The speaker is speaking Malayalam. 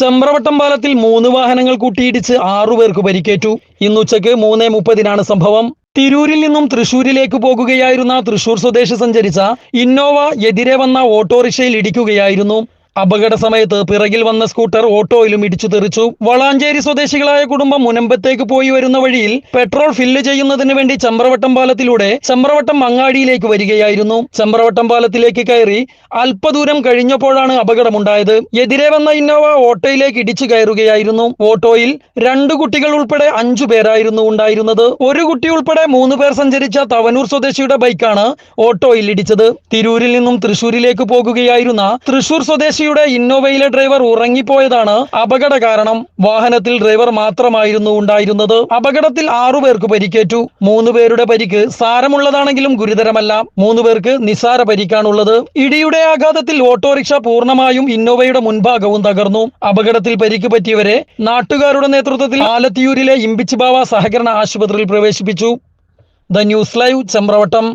ചെമ്പ്രവട്ടം പാലത്തിൽ മൂന്ന് വാഹനങ്ങൾ കൂട്ടിയിടിച്ച് ആറുപേർക്ക് പരിക്കേറ്റു. ഇന്നുച്ചയ്ക്ക് മൂന്ന് മുപ്പതിനാണ് സംഭവം. തിരൂരിൽ നിന്നും തൃശൂരിലേക്ക് പോകുകയായിരുന്ന തൃശൂർ സ്വദേശി സഞ്ചരിച്ച ഇന്നോവ എതിരെ വന്ന ഓട്ടോറിക്ഷയിൽ ഇടിക്കുകയായിരുന്നു. അപകട സമയത്ത് പിറകിൽ വന്ന സ്കൂട്ടർ ഓട്ടോയിലും ഇടിച്ചു തെറിച്ചു. വളാഞ്ചേരി സ്വദേശികളായ കുടുംബം മുനമ്പത്തേക്ക് പോയി വരുന്ന വഴിയിൽ പെട്രോൾ ഫില്ല് ചെയ്യുന്നതിന് വേണ്ടി ചമ്പ്രവട്ടം പാലത്തിലൂടെ ചമ്പ്രവട്ടം മങ്ങാടിയിലേക്ക് വരികയായിരുന്നു. ചമ്പ്രവട്ടം പാലത്തിലേക്ക് കയറി അല്പദൂരം കഴിഞ്ഞപ്പോഴാണ് അപകടമുണ്ടായത്. എതിരെ വന്ന ഇന്നോവ ഓട്ടോയിലേക്ക് ഇടിച്ചു കയറുകയായിരുന്നു. ഓട്ടോയിൽ രണ്ടു കുട്ടികൾ ഉൾപ്പെടെ അഞ്ചു പേരായിരുന്നു ഉണ്ടായിരുന്നത്. ഒരു കുട്ടി ഉൾപ്പെടെ മൂന്ന് പേർ സഞ്ചരിച്ച തവനൂർ സ്വദേശിയുടെ ബൈക്കാണ് ഓട്ടോയിൽ ഇടിച്ചത്. തിരൂരിൽ നിന്നും തൃശൂരിലേക്ക് പോകുകയായിരുന്ന തൃശൂർ സ്വദേശിയുടെ ഇന്നോവയിലെ ഡ്രൈവർ ഉറങ്ങിപ്പോയതാണ് അപകട കാരണം. വാഹനത്തിൽ ഡ്രൈവർ മാത്രമായിരുന്നു ഉണ്ടായിരുന്നത്. അപകടത്തിൽ ആറുപേർക്ക് പരിക്കേറ്റു. മൂന്ന് പേരുടെ പരിക്ക് സാരമുള്ളതാണെങ്കിലും ഗുരുതരമല്ല. മൂന്ന് പേർക്ക് നിസാര പരിക്കാണുള്ളത്. ഇടിയുടെ ആഘാതത്തിൽ ഓട്ടോറിക്ഷ പൂർണമായും ഇന്നോവയുടെ മുൻഭാഗവും തകർന്നു. അപകടത്തിൽ പരിക്ക് പറ്റിയവരെ നാട്ടുകാരുടെ നേതൃത്വത്തിൽ ആലത്തിയൂരിലെ ഇമ്പിച്ചിബാവ സഹകരണ ആശുപത്രിയിൽ പ്രവേശിപ്പിച്ചു. The news live Chamravattam